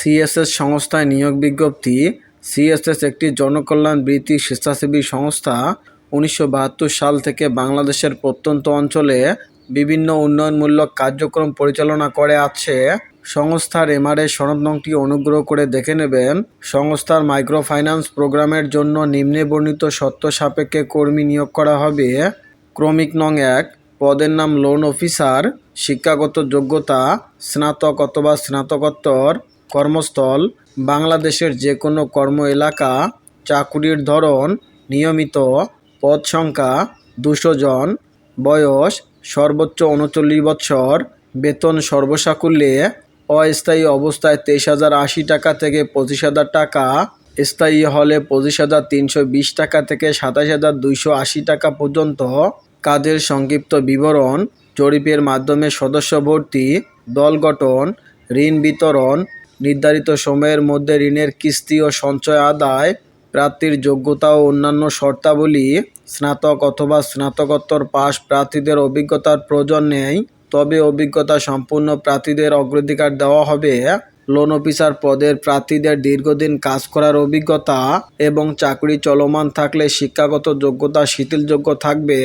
CSS সংস্থায় নিয়োগ বিজ্ঞপ্তি, সিএসএস একটি জনকল্যাণ বৃত্তি স্বেচ্ছাসেবী সংস্থা, উনিশশো বাহাত্তর সাল থেকে বাংলাদেশের প্রত্যন্ত অঞ্চলে বিভিন্ন উন্নয়নমূলক কার্যক্রম পরিচালনা করে আছে। সংস্থার এমআরএ সনদ নংটি অনুগ্রহ করে দেখে নেবেন, সংস্থার মাইক্রোফাইন্যান্স প্রোগ্রামের জন্য নিম্নে বর্ণিত শর্ত সাপেক্ষে কর্মী নিয়োগ করা হবে। ক্রমিক নং এক, পদের নাম লোন অফিসার, শিক্ষাগত যোগ্যতা, স্নাতক অথবা স্নাতকোত্তর। কর্মস্থল বাংলাদেশের যে কোনো কর্ম এলাকা, চাকুরির ধরন, নিয়মিত পদ সংখ্যা, দুশো জন, বয়স সর্বোচ্চ উনচল্লিশ বছর, বেতন সর্বসাকুল্যে অস্থায়ী অবস্থায় তেইশ হাজার আশি টাকা থেকে পঁচিশ হাজার টাকা, স্থায়ী হলে পঁচিশ হাজার তিনশো বিশ টাকা থেকে সাতাশ হাজার দুইশো আশি টাকা পর্যন্ত। কাজের সংক্ষিপ্ত বিবরণ, জরিপের মাধ্যমে সদস্য ভর্তি, দল গঠন, ঋণ বিতরণ নির্ধারিত সময়ের মধ্যে ঋণের কিস্তি ও সঞ্চয় আদায় প্রার্থীর যোগ্যতা ও অন্যান্য শর্তাবলী, স্নাতক অথবা স্নাতকোত্তর পাস প্রার্থীদের অভিজ্ঞতার প্রয়োজন নেই। তবে অভিজ্ঞতা সম্পূর্ণ প্রার্থীদের অগ্রাধিকার দেওয়া হবে। লোন অফিসার পদের প্রার্থীদের দীর্ঘদিন কাজ করার অভিজ্ঞতা এবং চাকরি চলমান থাকলে শিক্ষাগত যোগ্যতা শিথিলযোগ্য থাকবে।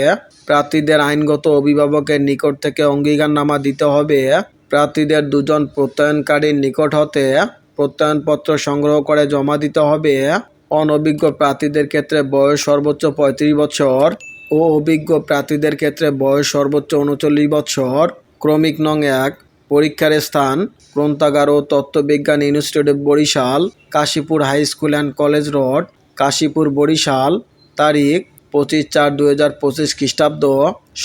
প্রার্থীদের আইনগত অভিভাবকের নিকট থেকে অঙ্গীকারনামা দিতে হবে। প্রার্থীদের দুজন প্রত্যয়নকারীর নিকট হতে প্রত্যয়নপত্র সংগ্রহ করে জমা দিতে হবে। অনভিজ্ঞ প্রার্থীদের ক্ষেত্রে বয়স সর্বোচ্চ পঁয়ত্রিশ বছর ও অভিজ্ঞ প্রার্থীদের ক্ষেত্রে বয়স সর্বোচ্চ উনচল্লিশ বছর। ক্রমিক নং এক, পরীক্ষার স্থান, গ্রন্থাগার ও তত্ত্ববিজ্ঞান institute Barishal, Kashipur high school and college road, Kashipur Barishal. তারিখ, পঁচিশ চার দু হাজার পঁচিশ খ্রিস্টাব্দ।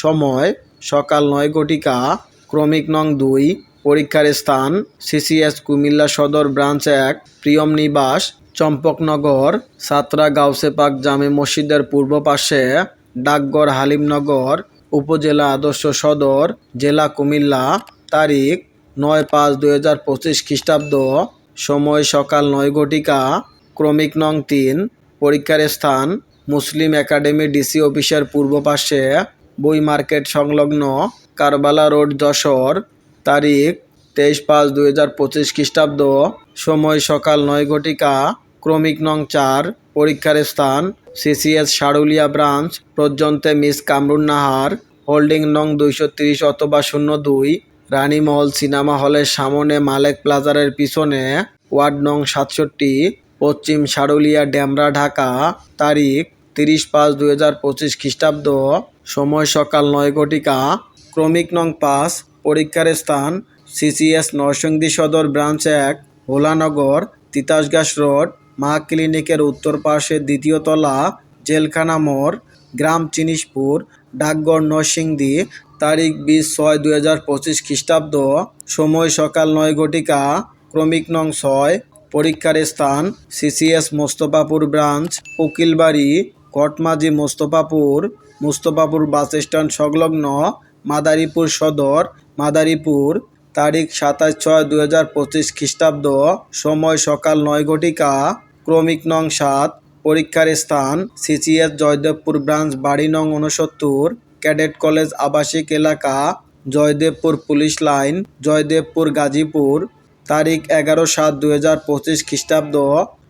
সময়, সকাল নয় ঘটিকা। ক্রমিক নং দুই, পরীক্ষার স্থান সিসিএস কুমিল্লা সদর ব্রাঞ্চ এক, প্রিয়ম নিবাস, চম্পকনগর, সাতরা গাউসেপাক জামে মসজিদের পূর্ব পাশে, ডাকঘর হালিমনগর, উপজেলা আদর্শ সদর, জেলা কুমিল্লা, তারিখ নয় পাঁচ দুই হাজার পঁচিশ খ্রিস্টাব্দ, সময় সকাল নয় ঘটিকা, ক্রমিক নং তিন, পরীক্ষার স্থান, মুসলিম একাডেমি ডিসি অফিসের পূর্ব পাশে, বই মার্কেট সংলগ্ন কারবালা রোড যশোর, তারিখ তেইশ পাঁচ দুই হাজার পঁচিশ খ্রিস্টাব্দ, সময় সকাল নয় ঘটিকা, ক্রমিক নং চার, পরীক্ষার স্থান, সিসিএস সারুলিয়া ব্রাঞ্চ পর্যন্তে মিস কামরুন নাহার, হোল্ডিং নং দুইশো তিরিশ অথবা শূন্য দুই, রানীমহল সিনেমা হলের সামনে মালেক প্লাজারের পিছনে, ওয়ার্ড নং সাতষট্টি, পশ্চিম সারুলিয়া ড্যামরা, ঢাকা, তারিখ তিরিশ পাঁচ দুই হাজার পঁচিশ খ্রিস্টাব্দ, সময় সকাল নয় ঘটিকা ক্রমিক নং পাঁচ, পরীক্ষার স্থান, সিসিএস নরসিংদী সদর ব্রাঞ্চ এক, ভোলানগর, তিতাসগাছ রোড, মা ক্লিনিকের উত্তর পাশে দ্বিতীয় তলা, জেলখানা মোড়, গ্রাম চিনিশপুর ডাকঘর নরসিংদী, তারিখ বিশ ছয় দুই হাজার পঁচিশ খ্রিস্টাব্দ, সময় সকাল নয় ঘটিকা, ক্রমিক নং ছয়, পরীক্ষার স্থান, CCS Mostafapur branch, Ukilbari, Katmaji Mostafapur Mostafapur bus stand সংলগ্ন মাদারীপুর সদর, মাদারীপুর, তারিখ সাতাশ ছয় দুই হাজার পঁচিশ খ্রিস্টাব্দ, সময় সকাল নয় ঘটিকা, ক্রমিক নং সাত, পরীক্ষার স্থান, সিসিএস জয়দেবপুর ব্রাঞ্চ, বাড়ি নং উনসত্তর ক্যাডেট কলেজ আবাসিক এলাকা, জয়দেবপুর পুলিশ লাইন, জয়দেবপুর গাজীপুর, তারিখ এগারো সাত দুই হাজার পঁচিশ খ্রিস্টাব্দ,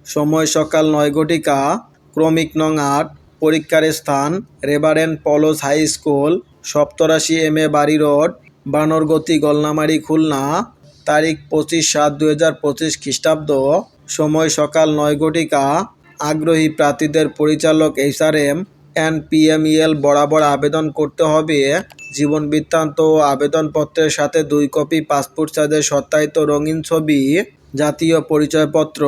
সময় সকাল নয় ঘটিকা, ক্রমিক নং আট, পরীক্ষার স্থান রেবারেন Paul's high school Saptarashi M A Bari road, Banargati, গলনামারি, Khulna, তারিখ পঁচিশ সাত দুই হাজার পঁচিশ খ্রিস্টাব্দ, সময় সকাল নয় ঘটিকা, আগ্রহী প্রার্থীদের পরিচালক H R HRM N PMEL বরাবর আবেদন করতে হবে। জীবন বৃত্তান্ত ও আবেদনপত্রের সাথে দুই কপি পাসপোর্ট সাইজের সত্যায়িত রঙিন ছবি, জাতীয় পরিচয়পত্র,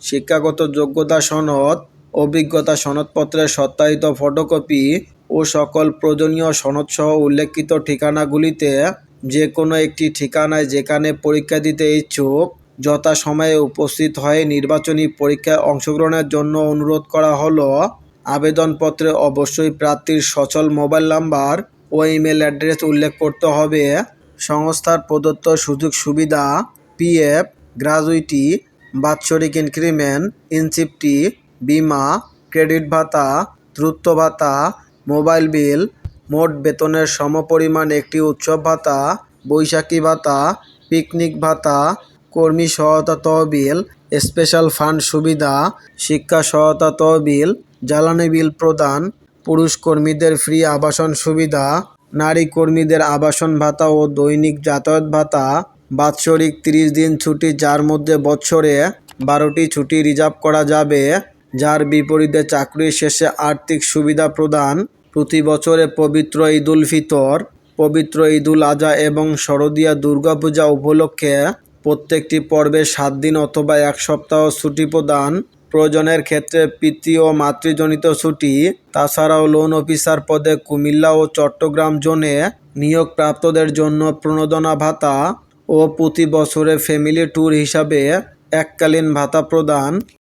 শিক্ষাগত যোগ্যতা সনদ, অভিজ্ঞতা সনদপত্রের সত্যায়িত ফটোকপি ও সকল প্রয়োজনীয় সনদসহ উল্লেখিত ঠিকানাগুলিতে যে কোনো একটি ঠিকানায় যেখানে পরীক্ষা দিতে ইচ্ছুক যথাসময়ে উপস্থিত হয়ে নির্বাচনী পরীক্ষায় অংশগ্রহণের জন্য অনুরোধ করা হলো। আবেদনপত্রে অবশ্যই প্রার্থীর সচল মোবাইল নাম্বার ও ইমেল অ্যাড্রেস উল্লেখ করতে হবে। সংস্থার প্রদত্ত সুযোগ সুবিধা, পিএফ, গ্রাজুইটি, বাৎসরিক ইনক্রিমেন্ট, ইনসিপটি, বিমা, ক্রেডিট ভাতা, দ্রুত ভাতা মোবাইল বিল, মোট বেতনের সমপরিমাণ একটি উৎসব ভাতা, বৈশাখী ভাতা, পিকনিক ভাতা, কর্মী সহায়তা তহবিল, স্পেশাল ফান্ড সুবিধা, শিক্ষা সহায়তা তহবিল, জ্বালানি বিল প্রদান, পুরুষ কর্মীদের ফ্রি আবাসন সুবিধা, নারী কর্মীদের আবাসন ভাতা ও দৈনিক যাতায়াত ভাতা, বাৎসরিক তিরিশ দিন ছুটি যার মধ্যে বছরে বারোটি ছুটি রিজার্ভ করা যাবে, যার বিপরীতে চাকরির শেষে আর্থিক সুবিধা প্রদান প্রতি বছরে পবিত্র ঈদুল ফিতর, পবিত্র ঈদুল আজহা এবং শারদীয়া দুর্গাপূজা উপলক্ষে প্রত্যেকটি পর্বে সাত দিন অথবা এক সপ্তাহ ছুটি প্রদান। প্রয়োজনের ক্ষেত্রে পিতৃ ও মাতৃজনিত ছুটি। তাছাড়াও লোন অফিসার পদে কুমিল্লা ও চট্টগ্রাম জোনে নিয়োগপ্রাপ্তদের জন্য প্রণোদনা ভাতা ও প্রতি বছরে ফ্যামিলি ট্যুর হিসাবে এককালীন ভাতা প্রদান।